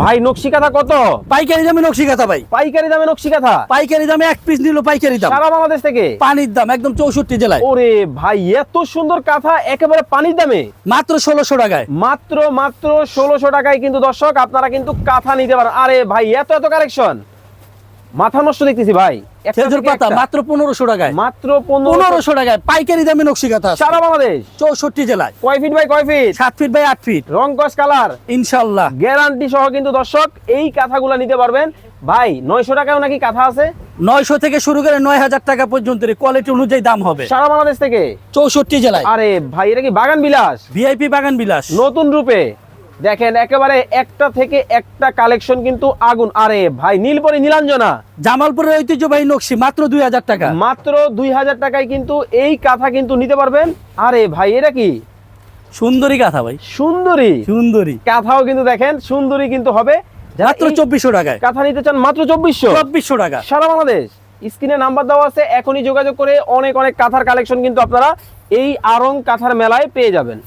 ভাই নকশি কাঁথা কত? পাইকারি দামে নকশি কাঁথা ভাই। পাইকারি দামে নকশি কাঁথা? পাইকারি দামে এক পিস নিল পাইকারি দাম। সারা বাংলাদেশ থেকে? পানির দাম একদম চৌষট্টি জেলায়। ওরে ভাই এত সুন্দর কাঁথা একেবারে পানির দামে? মাত্র ষোলোশো টাকায়। মাত্র মাত্র ষোলোশো টাকায় কিন্তু দর্শক আপনারা কিন্তু কাঁথা নিতে পারেন। আরে ভাই এত এত কালেকশন মাথা নষ্ট দেখতেছি ভাই। খেজুর পাতা মাত্র পনেরোশো টাকায়। মাত্র পনেরোশো টাকায়। পাইকারি দামে নকশি কাঁথা। সারা বাংলাদেশ। চৌষট্টি জেলায়। কয় ফিট বাই কয় ফিট সাত ফিট বাই আট ফিট রং কস কালার ইনশাল্লাহ। গ্যারান্টি সহ কিন্তু দর্শক এই কাঁথাগুলো নিতে পারবেন। ভাই নয়শো টাকাও নাকি কাঁথা আছে? নয়শো থেকে শুরু করে নয় হাজার টাকা পর্যন্ত কোয়ালিটি অনুযায়ী দাম হবে। সারা বাংলাদেশ থেকে? চৌষট্টি জেলায়। আরে ভাই এটা কি বাগান বিলাস? ভিআইপি বাগান বিলাস। নতুন রূপে। দেখেন একেবারে একটা থেকে একটা কালেকশন কিন্তু আগুন। আরে ভাই নীলপরি নীলাঞ্জনা। জামালপুরের ঐতিহ্যবাহী নকশি মাত্র দুই হাজার টাকা। মাত্র দুই হাজার টাকায় কিন্তু এই কাঁথা কিন্তু নিতে পারবেন। আরে ভাই এটা কি? সুন্দরী কাঁথা ভাই। সুন্দরী। সুন্দরী। কাঁথাও কিন্তু দেখেন সুন্দরী কিন্তু হবে। মাত্র চব্বিশশো টাকায়। কাঁথা নিতে চান মাত্র চব্বিশশো। চব্বিশশো টাকা। সারা বাংলাদেশ। স্ক্রিনে নাম্বার দেওয়া আছে এখনই যোগাযোগ করে অনেক অনেক কাঁথার কালেকশন কিন্তু আপনারা এই আরং কাঁথার মেলায় পেয়ে যাবেন।